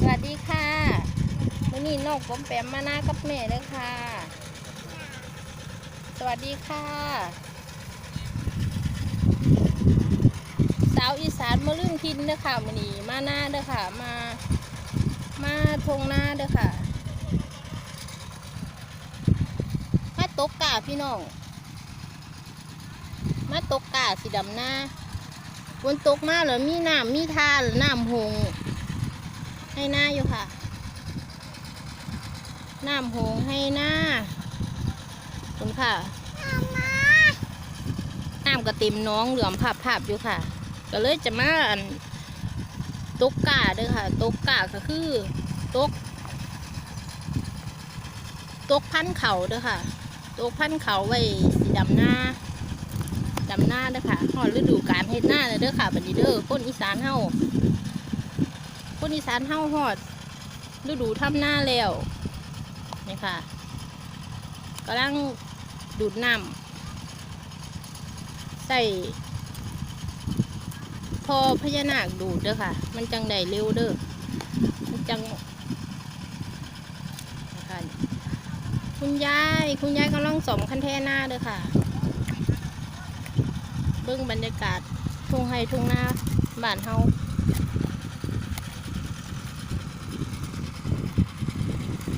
สวัสดีค่ะวันนี้นกผมแปมมาหน้ากับแม่เลยค่ะ สวัสดีค่ะ สาวอีสานมาลืมทินเด้อค่ะวันนี้มาหน้าเด้อค่ะ มา มาทงหน้าเด้อค่ะ มาตกกาพี่น้อง มาตกกาสีดำหน้าฝนตกมาแล้วมีน้ำมีทาหรือน้ำหง ให้หน้าอยู่ค่ะ น้ำหงให้หน้าขอบคุณค่ะน้ำก็เต็มหน้องเหลือมภาพภาพอยู่ค่ะ ก็เลยจะมาอันตกกาเด้อค่ะ ตกกาก็คือตก ตกพันเขาเด้อค่ะ ตกพันเขาไว้สีดำหน้าดำหน้าเด้อค่ะฮอดฤดูการเฮ็ดหน้าเลยเด้อค่ะบัดนี้เด้อคนอีสานเฮา คนอีสานเฮาฮอดฤดูทำหน้าแล้วนี่ค่ะกำลังดูดน้ำใส่พอพญานาคดูดเด้อค่ะ มันจังได้เร็วเด้อมันจังนะคะคุณยาย คุณยายกำลังสมคันแท่หน้าเด้อค่ะ เบิ่งบรรยากาศทุ่งไร่ทุ่งนาบ้านเฮา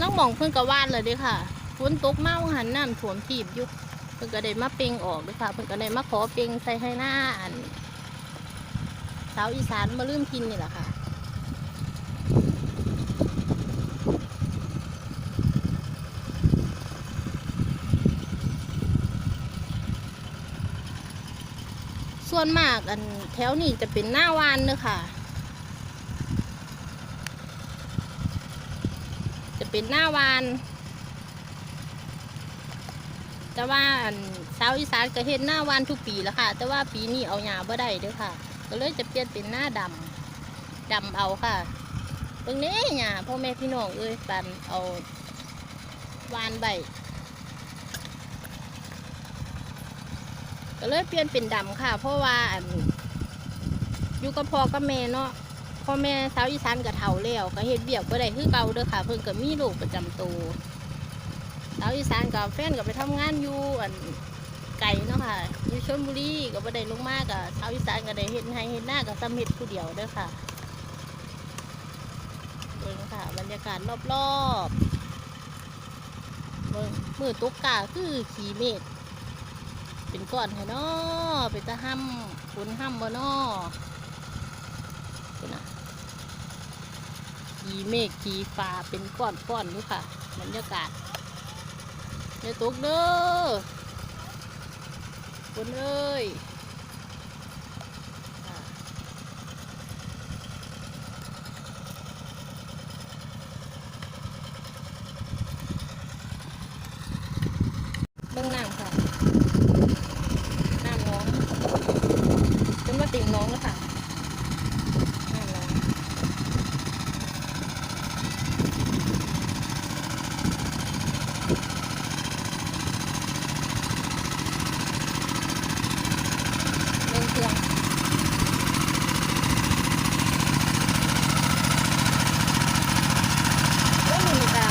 น้องมองเพิ่นกวาดเลยเด้ค่ะฝนตกเมาหันน้ำท่วมทีบยู่เพิ่นก็ได้มาเปลงออกเด้อค่ะเพิ่นก็ได้มาขอเปลงใส่ให้หน้าอันสาวอีสานมาลืมกินนี่แหละค่ะส่วนมากอันแถวนี้จะเป็นหน้าวานเนอะค่ะ จะ เป็นหน้าวาน แต่ว่าอันสาวอีสานก็เห็นหน้าวานทุกปีแล้วค่ะ แต่ว่าปีนี้เอาหญ้าบ่ได้เด้อค่ะ ก็เลยจะเปลี่ยนเป็นหน้าดำดำเอาค่ะตรงนี้หญ้าพ่อแม่พี่น้องเอ้ยปันเอาวานใบก็เลยเปลี่ยนเป็นดำค่ะ เพราะว่าอยู่กับพ่อกับแม่เนาะ พ่อแม่สาวอีสานกับเฒ่าแล้วก็เฮ็ดเบียกบ่ได้คือเก่าเด้อค่ะ เพิ่นก็มีโรคประจำตัวสาวอีสานกับแฟนก็ไปทำงานอยู่อันไก่เนาะค่ะอยู่ชลบุรีก็บ่ได้ลงมากับสาวอีสานก็ได้เฮ็ดให้เฮ็ดหน้ากับซ้ำเฮ็ดผู้เดียวเด้อค่ะเบิ่งค่ะ บรรยากาศรอบๆเบิ่งมือตกกาคือขี่เมฆเป็นก้อนให้นอเป็นตะห้ำฝนห้ำบ่นอเป็นอะ ขี่เมฆขี่ฟ้าเป็นก้อนก้อนดูค่ะบรรยากาศเดี๋ยตกเด้อคนเอ้ยอ่าเบื้องน้ำค่ะ น้ำน้องจนว่าติ่งน้องแล้วค่ะน้ำน้องเร่งเครื่องแล้วมีอีกอะ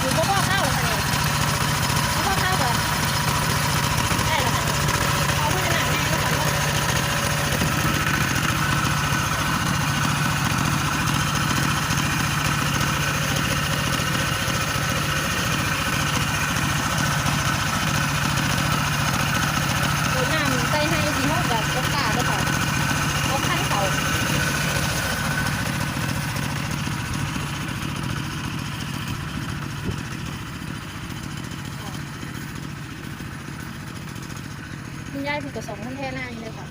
อยู่ก็พ่อข้าวเลยค่ะนี่พ่อข้าวก่อนได้แล้วค่ะเอาไม่หนักแน่ก็สั่งว่า ดูน้ำใส่ให้ที่ห้องแบบตกกาด้วยค่ะเอาขั้นเขา คุณยายถูกกระสองท่านแท่หน้าอย่างนี้เลยค่ะ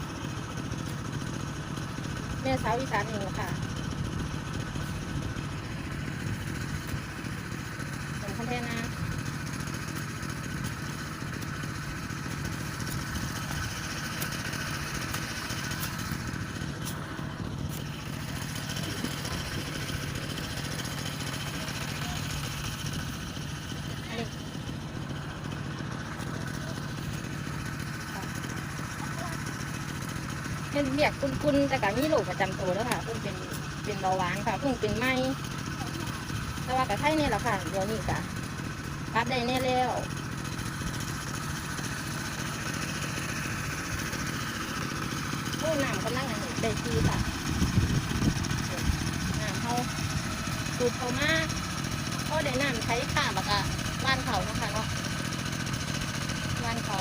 แม่สาวอีสานหนูค่ะสองท่านแท่หน้า เป็นเบียกกุนๆแต่กับมีโรคประจำตัวแล้วค่ะเพิ่นเป็นเป็นเบาหวานค่ะเพิ่งเป็นไหมแต่ว่ากระไทยนี่แหละค่ะเดี๋ยวนี้ค่ะปรับได้แน่แล้วโอ้น้ำกำลังอันนี้ได้ทีค่ะน้ำเขาสูบเขามากก็ได้น้ำใช้ค่ะแล้วก็ว่านเขาเนาะคะเนาะว่านเขา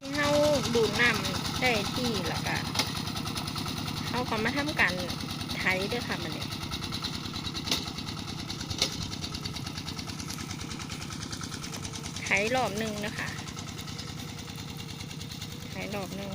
ที่เฮาดูด น้ำได้ที่แล้วก็เขาก็มาทำการไถด้วยค่ะมันเนี่ยไถรอบหนึ่งนะคะไถรอบหนึ่ง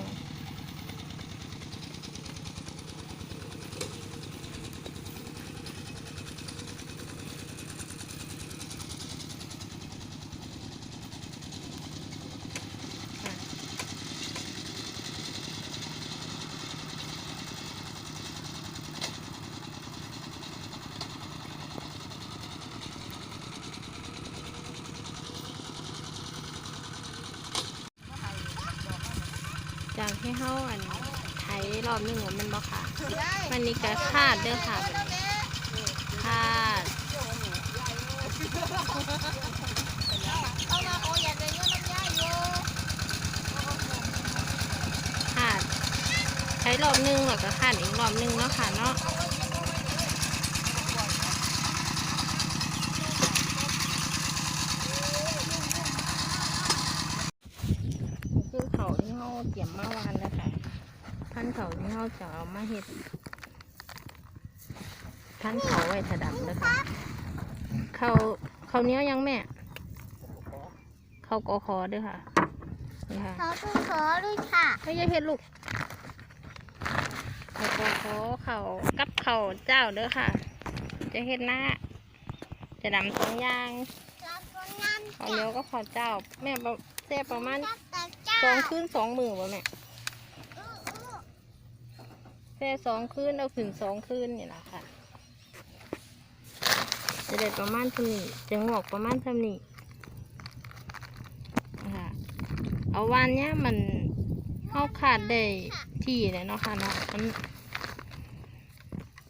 ค่ะ จากที่เฮาอันไถรอบหนึ่งว่ามันบ่ค่ะ มันนี่ก็คาดเด้อค่ะคาดคามาโอ้อยากได้เงินน้ำยาอยู่ขาดใช้รอบหนึงแล้วก็ขาดอีกรอบหนึงเนาะค่ะเนาะคือเขาที่เขาเตรียมมาวานนะคะพันธุ์ เขาที่เขาจะเอามาเห็ดพันธุ์เขาไว้ถดำนะคะเขาเขาวเหนี้ยวยังแม่ เขากอคอด้วยค่ะนี่ค่ะเขาต้องขอด้วยค่ะไม่ใช่เห็ดลูกเขาก็ขอเขากับเขาวเจ้าเด้อค่ะ จะเห็ดหน้า จะดำสองอย่างรับตัวนั้นเขาวเหนียวก็ขาวเจ้า แม่บอกเสียประมาณจับแต่เจ้าสองคืนสองมือบ่แม่อื้ออื้อ เสียสองคืนเอาขึ้นสองคืนนี่แหละค่ะจะได้ประมาณเท่านี้จะงอกประมาณเท่านี้นะคะเอาวันเนี้ยมันเข้าขาดได้ที่เลยเนาะค่ะเนาะมัน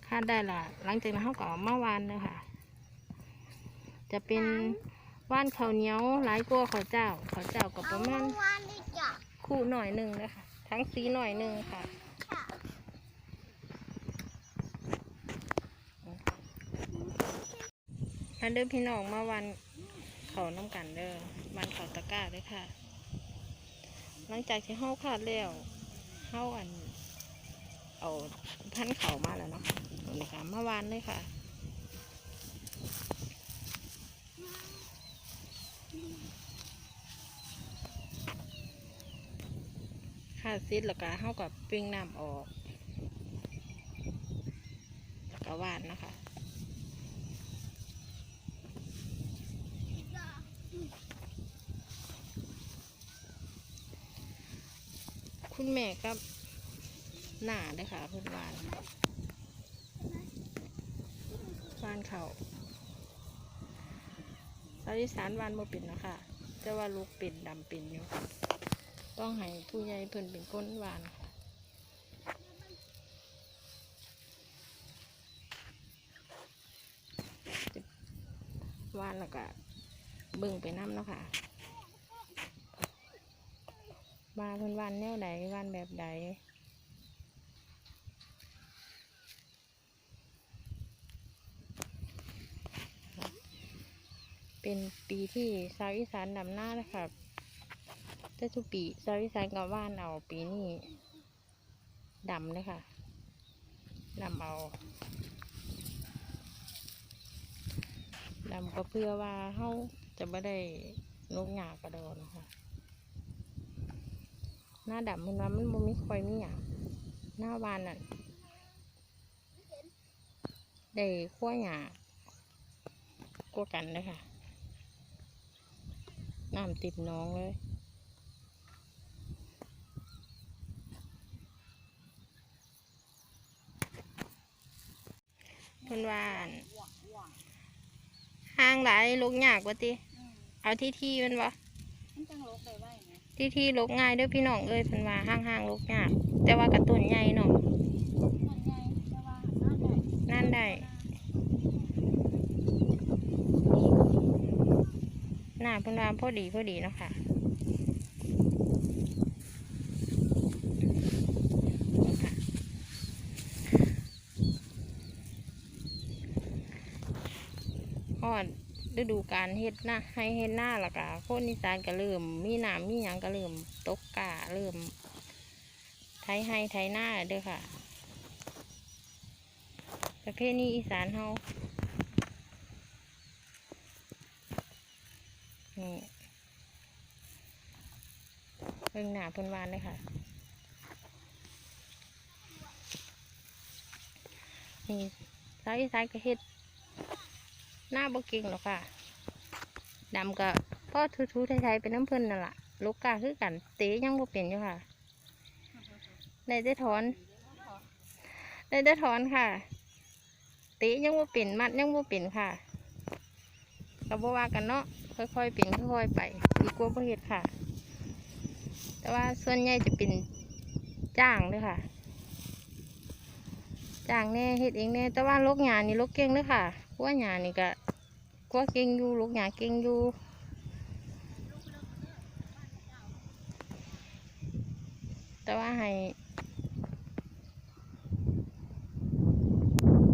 ขาดได้ละหลังจากนั้นเขาก็เอามาวานเลยค่ะ จะเป็นว่านข้าวเหนียวหลายกว่าข้าวเจ้าข้าวเจ้าก็ปเอาระมาณเมื่อวานด้วยจ้ะคู่หน่อยหนึ่งนะคะทั้งสีหน่อยหนึ่งค่ะ ค่ะ มาเดินพี่น้องมาวันเขาน้ำกันเด้อวันเขาตะกร้าเด้อค่ะ หลังจากที่เฮาขาดแล้วเฮาอัน เอาพันเขามาแล้วเนาะนี่ค่ะมาวานเลยค่ะขาดซิดแล้วก็เฮากับปิ้งน้ำออกแล้วก็วานนะคะ คุณแม่กับหน้าเด้อค่ะเพื่อนวานวานเขาสาวอีสานวานบ่เป็นเนาะคะแต่ว่าลูกเป็นดำเป็นอยู่ ต้องให้ผู้ใหญ่เพิ่อนเป็นคนวานค่ะวานแล้วก็เบิ่งไปน้ำเนาะค่ะ ว่าเพิ่นวันแนวใดวันแบบใดเป็นปีที่ชาวอีสานดำหน้าเลยค่ะแต่ทุกปีชาวอีสานก็ว่านเอาปีนี้ดำเลยค่ะดำเอาดำก็เพื่อว่าเฮาจะไม่ได้ลกหยากระโดนค่ะ หน้าดำมันว่ามันบ่มีคอยมีหยังหน้าวานนั่นได้ขั้วหยากว่ากันเลยค่ะน้ำติดน้องเลยเพิ่นวันห่างหลายลูกหยากว่าติ เอาที่ที่มันวะมันจังลกได้ไว้ ที่ที่ลกง่ายเด้วยพี่น้องเอ้ยเพิ่นว่าห้างๆลกยากแต่ว่ากระตุนใหญ่เนาะมันใหญ่แต่ว่าหน้าได้นั่นได้หน้าเพิ่นว่าพอดีพอดีเนาะค่ะนี่อด ฤดูการเฮ็ดหน้าให้เฮ็ดหน้าละกะคนอีสานก็เริ่ม มีน้ำมีหยังก็เริ่มตกกาเริ่มไถให้ไถหน้าเด้อค่ะ ประเภทนี้อีสานเฮานี่เบิ่งหนาเพิ่นวานเลยค่ะ นี่สาวอีสานก็เฮ็ด หน้าบ่เก่งหรอกค่ะดำก็พ่อทูๆไทยๆเป็นน้ำเพิ่นนั่นแหละลูกกาคือกัน เตะยังบ่เป็นอยู่ค่ะได้ถอนได้ถอนค่ะ เตะยังบ่เป็นมัดยังบ่เป็นค่ะก็บ่ว่ากันเนาะค่อยๆเป็นค่อยๆไปดีกว่าบ่เฮ็ดค่ะ แต่ว่าส่วนใหญ่จะเป็นจ้างเด้อค่ะจ้างแน่เฮ็ดเองแน่แต่ว่าลกหญ้านนี่ลกเก่งเด้อค่ะ กัวหญ้านี่ก็กัวเก่งอยู่ลกหญ้าเก่งอยู่แต่ว่าให้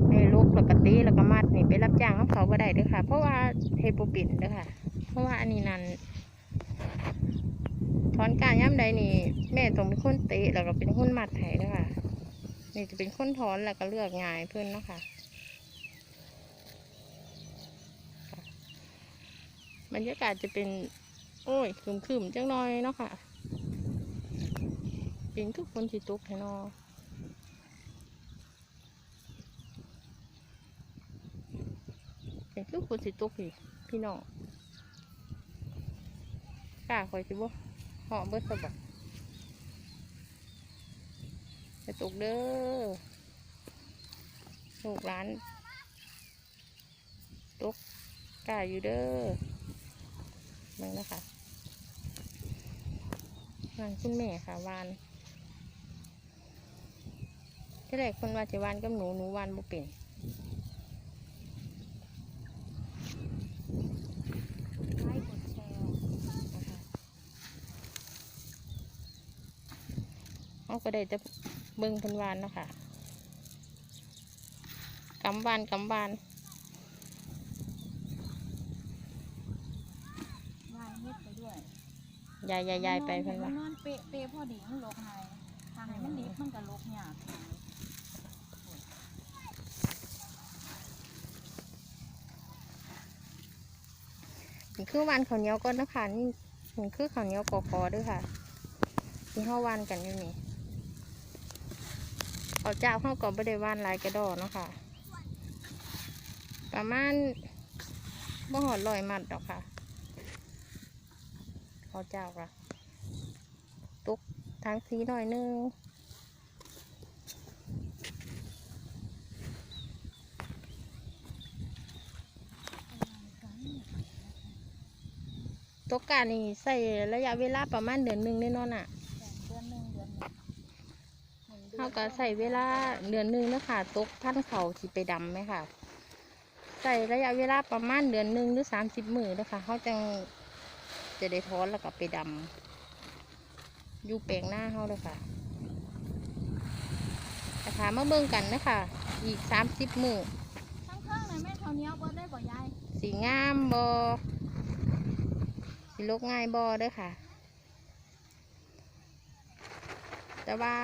ให้ลูกแล้วก็ตีแล้วก็มัดนี่ไปรับจ้างของเขาบ่ได้ด้อค่ะ เพราะว่าเฮ็ดบ่เป็นด้อค่ะ เพราะว่าอันนี้นั่นถอนการย่ำใดนี่ แม่ต้องเป็นคนเตะแล้วก็เป็นคนมัดให้ด้อค่ะนี่จะเป็นคนถอนแล้วก็เลือกง่ายเพื่อนเนาะคะค่ะ บรรยากาศจะเป็น โอ้ยคึมๆจังหน่อยเนาะค่ะเป็นทุกคนสิตกแท้นาะเป็นคือคนสิตกพี่พี่น้องกล้าคอยสิบ่เหาะเบิดสบัดจะตกเด้อลูกหลานตกกล้าอยู่เด้อ เบิ่งนะคะวานคุณแม่ค่ะวานที่แรกคนว่าจะวานกับหนูหนูวานบ่เป็นไลค์กดแชร์นเขาก็ได้จะเบิ่งเพันวานเนาะค่ะกำวานกำวาน วายเฮ็ดไปด้วย ยายยายยายไปเพันมัวานนอนเปะเปะพอดีมันลกหายทางให้มันดิบมันก็ลกยากนี่คือวานข้าวเหนียวก่อนนะคะนี่นี่คือข้าวเหนียวกอกอด้วยค่ะที่ห้าวานกันอยู่นี่ข้าวเจ้าห้าวก็ไม่ได้วานหลายกระดอเนาะค่ะ ประมาณบ่หอดลอยมัดดอกค่ะ ข้าวเจ้าค่ะตุกทางสีหน่อยนึงตกการนี่ใส่ระยะเวลาประมาณเดือนหนึ่งแน่นอนอะเดือนหนึ่งเดือนหนึ่งหนึ่งดือนเขาก็ใส่เวลาเดือนหนึ่งนะคะตกพันเขาที่ไปดำไหมค่ะ ใส่ระยะเวลาประมาณเดือนหนึ่งหรือสามสิบมือนะคะเขาจัง จะได้ถอนแล้วก็ไปดำอยู่แปลงหน้าเขาเลยค่ะแต่ถามมาเบิ่งกันนะคะอีกสามสิบมือข้างข้างๆนะแม่เท่านี้เบิดได้บ่ยายสีงามบอสีลกง่ายบอเด้อค่ะ แต่ว่า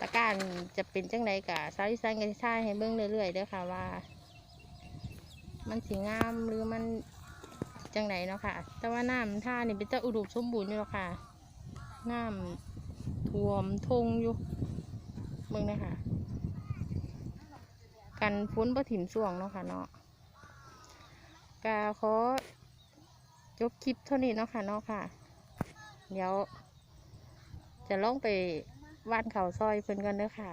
ตะกร้ารจะเป็นจังไดกะสาวอีสานกันท่ายให้เบิ่งเรื่อยๆเด้อค่ะว่า มันสีงามหรือมัน จังไดเนาะค่ะ แต่ว่าน้ำท่านี่เป็นจะอุดมสมบูรณ์อยู่แล้วค่ะ น้ำท่วมทงอยู่เบิ่งเลยค่ะกันฟุ้นบ่ถิ่มส่วงเนาะค่ะเนาะกาขอจบคลิปเท่านี้เนาะค่ะเนาะค่ะ เดี๋ยว จะลองไปว่านเขาซอยเพิ่นกันเด้อค่ะ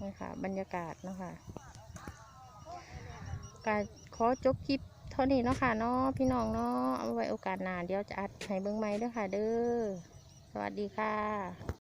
นี่ค่ะ บรรยากาศเนาะค่ะ การขอจบคลิปเท่านี้เนาะค่ะเนาะพี่น้องเนาะเอาไว้โอกาสหน้าเดี๋ยวจะอัดให้เบิ่งใหม่ด้วยค่ะ เด้อสวัสดีค่ะ